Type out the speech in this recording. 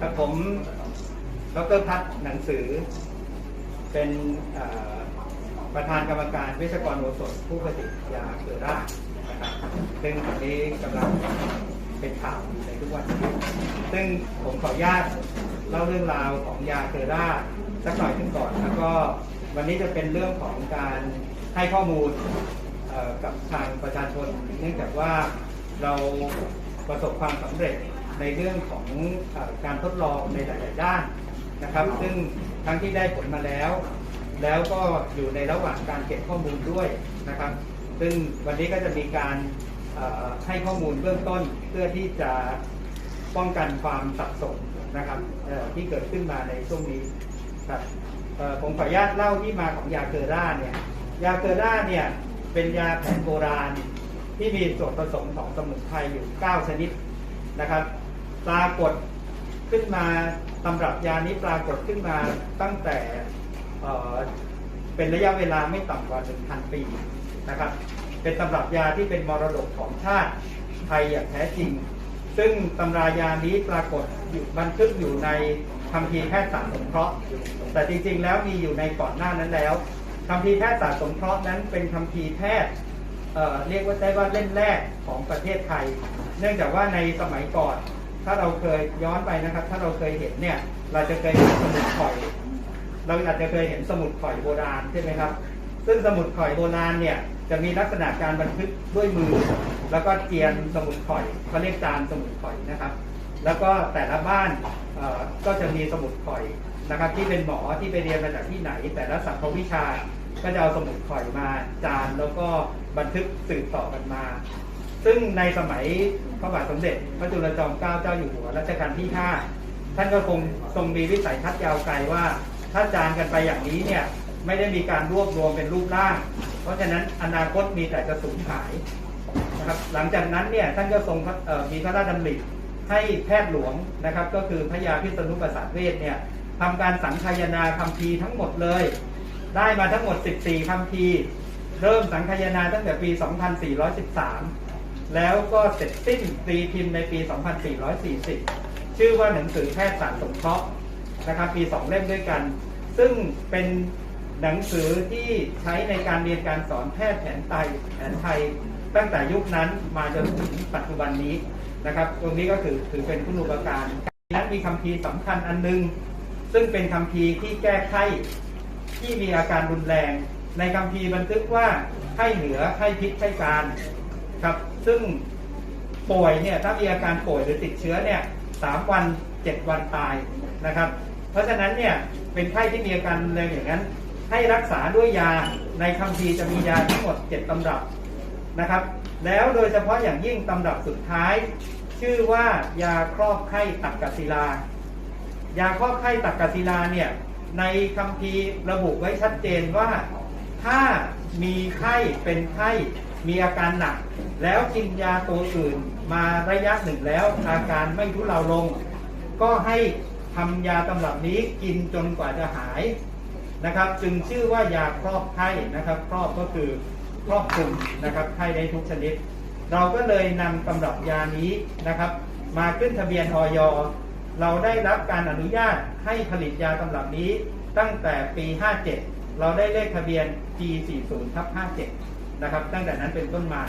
กับผมดรพัฒน์หนังสือ เป็นประธานกรรมการวิศวกรโอสถผู้ผลิตยาเกลือรานะครับซึ่งตอนนี้กำลังเป็นข่าวอยู่ในทุกวันนี้ซึ่งผมขออนุญาตเล่าเรื่องราวของยาเกลือราสักหน่อยขึ้นก่อน แล้วก็วันนี้จะเป็นเรื่องของการให้ข้อมูลกับทางประชาชน เนื่องจากว่าเราประสบความสำเร็จ ในเรื่องของอการทดลองในหลาย ๆ ด้านนะครับ ซึ่งทั้งที่ได้ผลมาแล้ว แล้วก็อยู่ในระหว่างการเก็บข้อมูลด้วยนะครับ ซึ่งวันนี้ก็จะมีการให้ข้อมูลเบื้องต้นเพื่อที่จะป้องกันความสับสนนะครับที่เกิดขึ้นมาในช่วงนี้ครับผมขออนุญาตเล่าที่มาของยาเกอร่าเนี่ยยาเกอร่าเนี่ยเป็นยาแผนโบราณที่มีส่วนผสมของสมุนไพรอยู่ 9 ชนิดนะครับ ปรากฏขึ้นมาตำรับยานี้ปรากฏขึ้นมาตั้งแต่เป็นระยะเวลาไม่ต่ำกว่า 1,000 ปีนะครับ เป็นตำรับยาที่เป็นมรดกของชาติไทยอย่างแท้จริง ซึ่งตำรายานี้ปรากฏอยู่บันทึกอยู่ในคัมภีร์แพทยศาสตร์สงเคราะห์ แต่จริงๆ แล้วมีอยู่ในก่อนหน้านั้นแล้วคัมภีร์แพทยศาสตร์สงเคราะห์นั้นเป็นคัมภีร์แพทย์เเรียกว่าได้ว่าเล่มแรกของประเทศไทย เนื่องจากว่าในสมัยก่อน ถ้าเราเคยย้อนไปนะครับ ถ้าเราเคยเห็นเนี่ย เราจะเคยเห็นสมุดข่อย เราอาจจะเคยเห็นสมุดข่อยโบราณใช่ไหมครับ ซึ่งสมุดข่อยโบราณเนี่ยจะมีลักษณะการบันทึกด้วยมือ แล้วก็เจียนสมุดข่อยเขาเรียกจานสมุดข่อยนะครับ แล้วก็แต่ละบ้านก็จะมีสมุดข่อยนะครับ ที่เป็นหมอที่ไปเรียนมาจากที่ไหน แต่ละสัพพวิชาก็จะเอาสมุดข่อยมาจานแล้วก็บันทึกสืบต่อกันมา ซึ่งในสมัยพระบาทสมเด็จ พระจุลจอมเกล้าเจ้าอยู่หัวรัชกาลที่ 5 ท่านก็คงทรงมีวิสัยทัศน์ยาวไกลว่า ถ้าจานกันไปอย่างนี้เนี่ยไม่ได้มีการรวบรวมเป็นรูปร่าง เพราะฉะนั้นอนาคตมีแต่จะสูญหายนะครับหลังจากนั้นเนี่ยท่านก็ทรงมีพระราชดำริให้แพทย์หลวงนะครับ ก็คือพระยาพิษณุประสาทเวชเนี่ยทำการสังคายนาคัมภีร์ทั้งหมดเลย ได้มาทั้งหมด 14คัมภีร์เริ่มสังคายนาตั้งแต่ปี 2413 แล้วก็เสร็จสิ้นตีพิมพ์ในปี 2440 ชื่อว่าหนังสือแพทยศาสตร์สงเคราะห์นะครับปีสองเล่มด้วยกัน ซึ่งเป็นหนังสือที่ใช้ในการเรียนการสอนแพทย์แผนไทยแผนไทย ตั้งแต่ยุคนั้นมาจนถึงปัจจุบันนี้นะครับ ตรงนี้ก็คือถือเป็นคุณูปการนั้นมีคำพีร์สำคัญอันหนึง ซึ่งเป็นคำพีร์ที่แก้ไขที่มีอาการรุนแรง ในคำพีร์บันทึกว่าไข้เหนือไข้พิษไข้การ ครับซึ่งป่วยเนี่ยถ้ามีอาการป่วยหรือติดเชื้อเนี่ยสามวันเจ็ดวันตายนะครับ เพราะฉะนั้นเนี่ยเป็นไข้ที่มีอาการรุนแรงอย่างนั้น ให้รักษาด้วยยาในคัมภีร์จะมียาทั้งหมดเจ็ดตำรับนะครับ แล้วโดยเฉพาะอย่างยิ่งตำรับสุดท้าย ชื่อว่ายาครอบไข้ตักกศิลา ยาครอบไข้ตักกศิลาเนี่ยในคัมภีร์ระบุไว้ชัดเจนว่าถ้ามีไข้เป็นไข้ มีอาการหนัก แล้วกินยาตัวอื่นมาระยะหนึ่งแล้ว อาการไม่ทุเลาลง ก็ให้ทำยาตำรับนี้กินจนกว่าจะหายนะครับ จึงชื่อว่ายาครอบไข้นะครับ ครอบก็คือครอบคลุมนะครับไข้ได้ทุกชนิด เราก็เลยนำตำรับยานี้นะครับ มาขึ้นทะเบียนออยเราได้รับการอนุญาตให้ผลิตยาตำรับนี้ตั้งแต่ปี 57 เราได้เลขทะเบียน G40 ทับ57 นะครับ ตั้งแต่นั้นเป็นต้นมา